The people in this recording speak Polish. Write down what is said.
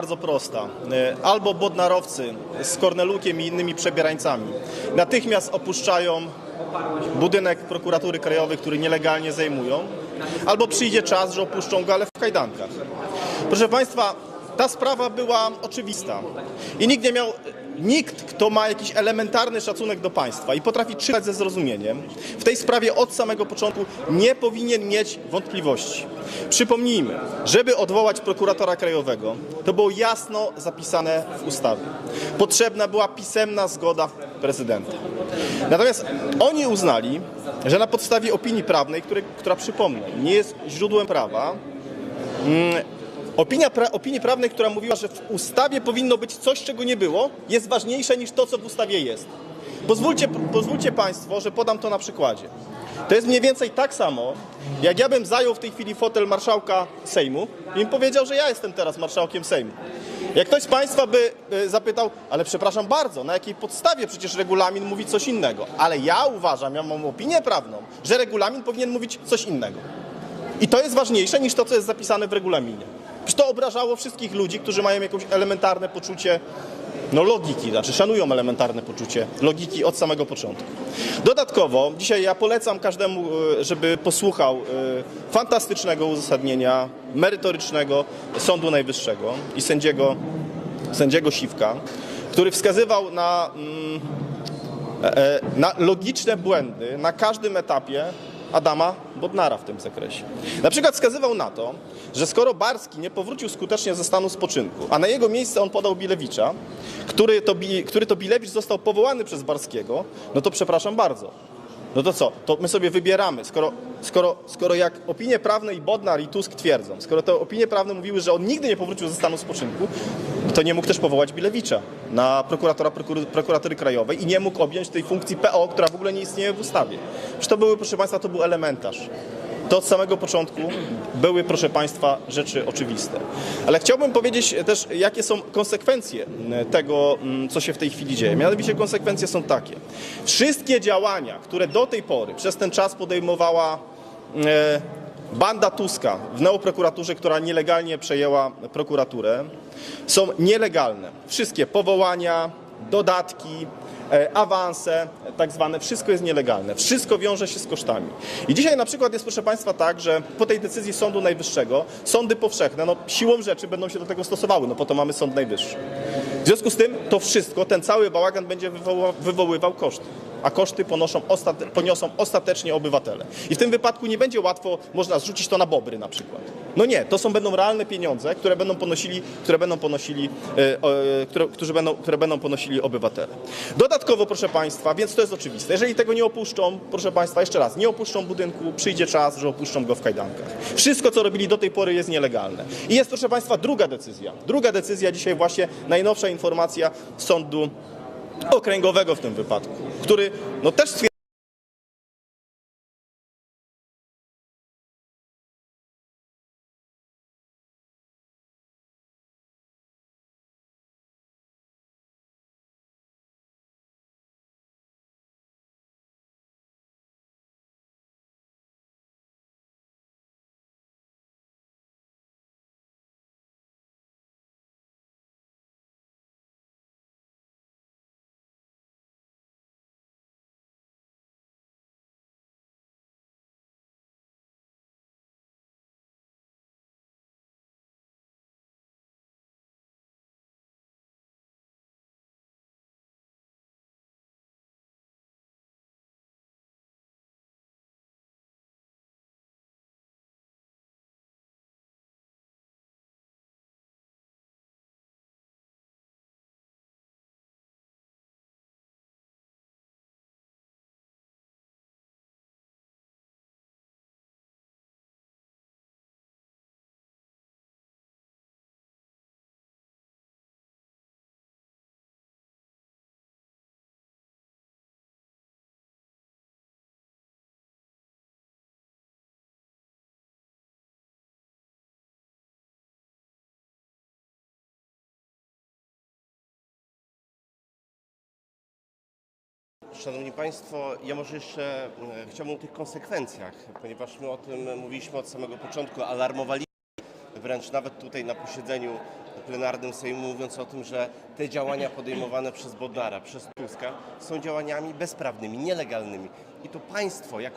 bardzo prosta. E, Albo bodnarowcy z Kornelukiem i innymi przebierańcami natychmiast opuszczają budynek prokuratury krajowej, który nielegalnie zajmują, albo przyjdzie czas, że opuszczą go, ale w kajdankach. Proszę Państwa, ta sprawa była oczywista i nikt nie miał, nikt, kto ma jakiś elementarny szacunek do państwa i potrafi czytać ze zrozumieniem, w tej sprawie od samego początku nie powinien mieć wątpliwości. Przypomnijmy, żeby odwołać prokuratora krajowego, to było jasno zapisane w ustawie. Potrzebna była pisemna zgoda prezydenta. Natomiast oni uznali, że na podstawie opinii prawnej, który, która przypomnę, nie jest źródłem prawa, Opinia pra, opinii prawnej, która mówiła, że w ustawie powinno być coś, czego nie było, jest ważniejsze niż to, co w ustawie jest. Pozwólcie, pozwólcie Państwo, że podam to na przykładzie. To jest mniej więcej tak samo, jak ja bym zajął w tej chwili fotel marszałka Sejmu i bym powiedział, że ja jestem teraz marszałkiem Sejmu. Jak ktoś z Państwa by y, zapytał, ale przepraszam bardzo, na jakiej podstawie przecież regulamin mówi coś innego? Ale ja uważam, ja mam opinię prawną, że regulamin powinien mówić coś innego. I to jest ważniejsze niż to, co jest zapisane w regulaminie. Przecież to obrażało wszystkich ludzi, którzy mają jakieś elementarne poczucie no, logiki, znaczy szanują elementarne poczucie logiki od samego początku. Dodatkowo, dzisiaj ja polecam każdemu, e, żeby posłuchał e, fantastycznego uzasadnienia merytorycznego Sądu Najwyższego i sędziego, sędziego Siwka, który wskazywał na mm, e, na logiczne błędy na każdym etapie Adama Bodnara w tym zakresie. Na przykład wskazywał na to, że skoro Barski nie powrócił skutecznie ze stanu spoczynku, a na jego miejsce on podał Bilewicza, który to, który to Bilewicz został powołany przez Barskiego, no to przepraszam bardzo. No to co? To my sobie wybieramy. Skoro, skoro, skoro jak opinie prawne i Bodnar i Tusk twierdzą, skoro te opinie prawne mówiły, że on nigdy nie powrócił ze stanu spoczynku, to nie mógł też powołać Bilewicza na prokuratora prokur- prokuratury krajowej i nie mógł objąć tej funkcji PO, która w ogóle nie istnieje w ustawie. Przecież to były, proszę Państwa, to był elementarz. To od samego początku były, proszę Państwa, rzeczy oczywiste. Ale chciałbym powiedzieć też, jakie są konsekwencje tego, m, co się w tej chwili dzieje. Mianowicie konsekwencje są takie. Wszystkie działania, które do tej pory przez ten czas podejmowała e, banda Tuska w neoprokuraturze, która nielegalnie przejęła prokuraturę, są nielegalne. Wszystkie powołania, dodatki, awanse, tak zwane, wszystko jest nielegalne. Wszystko wiąże się z kosztami. I dzisiaj na przykład jest, proszę Państwa, tak, że po tej decyzji Sądu Najwyższego sądy powszechne, no siłą rzeczy będą się do tego stosowały, no po to mamy Sąd Najwyższy. W związku z tym to wszystko, ten cały bałagan będzie wywoła, wywoływał koszty. A koszty ponoszą ostate, poniosą ostatecznie obywatele. I w tym wypadku nie będzie łatwo, można zrzucić to na bobry na przykład. No nie, to są będą realne pieniądze, które będą ponosili, które będą ponosili, e, e, które, którzy będą, które będą ponosili obywatele. Dodatkowo, proszę Państwa, więc to jest oczywiste. Jeżeli tego nie opuszczą, proszę Państwa, jeszcze raz, nie opuszczą budynku, przyjdzie czas, że opuszczą go w kajdankach. Wszystko, co robili do tej pory jest nielegalne. I jest, proszę Państwa, druga decyzja. Druga decyzja, dzisiaj właśnie najnowsza informacja Sądu Okręgowego w tym wypadku, który no też stwierdza, Szanowni Państwo, ja może jeszcze e, chciałbym o tych konsekwencjach, ponieważ my o tym mówiliśmy od samego początku, alarmowaliśmy wręcz nawet tutaj na posiedzeniu plenarnym Sejmu, mówiąc o tym, że te działania podejmowane przez Bodnara, przez Tuska są działaniami bezprawnymi, nielegalnymi. I to państwo jako